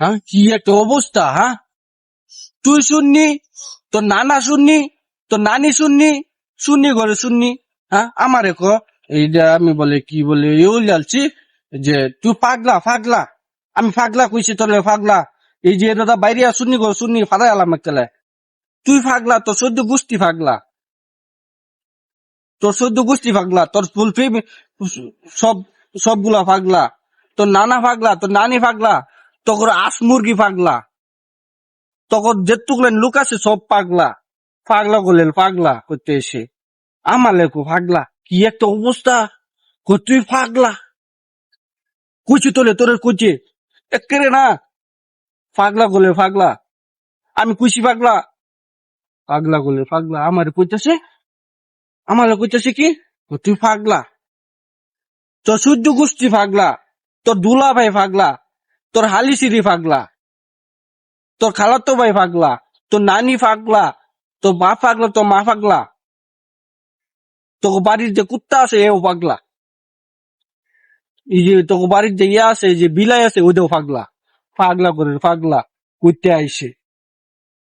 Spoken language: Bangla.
হ্যাঁ? কি একটা অবস্থা হ্যাঁ? তুই শুননি? তোর নানা শুননি? তোর নানি শুননি? শুননি ঘরে শুননি? হ্যাঁ? আমারে ক? এইটা আমি বলে, কি বলে এও যাচ্ছি যে তুই পাগলা ফাগলা আমি ফাগলা কইছি, তোর ফাগলা এই যে দাদা বাইরে শুননি ঘরে শুননি? ফাদাই আলাম একটা তুই ফাগলা তোর সদ্য গোষ্ঠী ফাগলা তোর সদ্য গোষ্ঠী ফাগলা তোর ফুল সব সবগুলা ফাগলা তোর নানা ফাগলা তোর নানি পাগলা। তোর আস মুরগি পাগলা। তখন যেটুকলেন লোক আছে সব পাগলা। পাগলা করলেন পাগলা করতে এসে। আমার লেখো পাগলা, কি একটা অবস্থা? তুই পাগলা? কুচি তোলে, তোর কুচি একেরে না। পাগলা করলে পাগলা। আমি কুচি পাগলা। পাগলা করলে পাগলা। আমার কইতেছে? আমার কইতেছে কি? তুই পাগলা। তোর সূর্য গোষ্ঠী পাগলা। তোর দুলা ভাই পাগলা। তোর হালি হালিসিরি ফাগলা, তোর খালাতো ভাই ফাগলা, তোর নানি ফাগলা, তোর মা ফাগলা, তোর মা ফাগলা তোর বাড়ির যে কুত্তা আছে এও পাগলা এই যে তোর বাড়ির যে ইয়ে আছে যে বিলাই আছে, ওইটাও ফাগলা। ফাগলা করে পাগলা কুত্তে আইসে।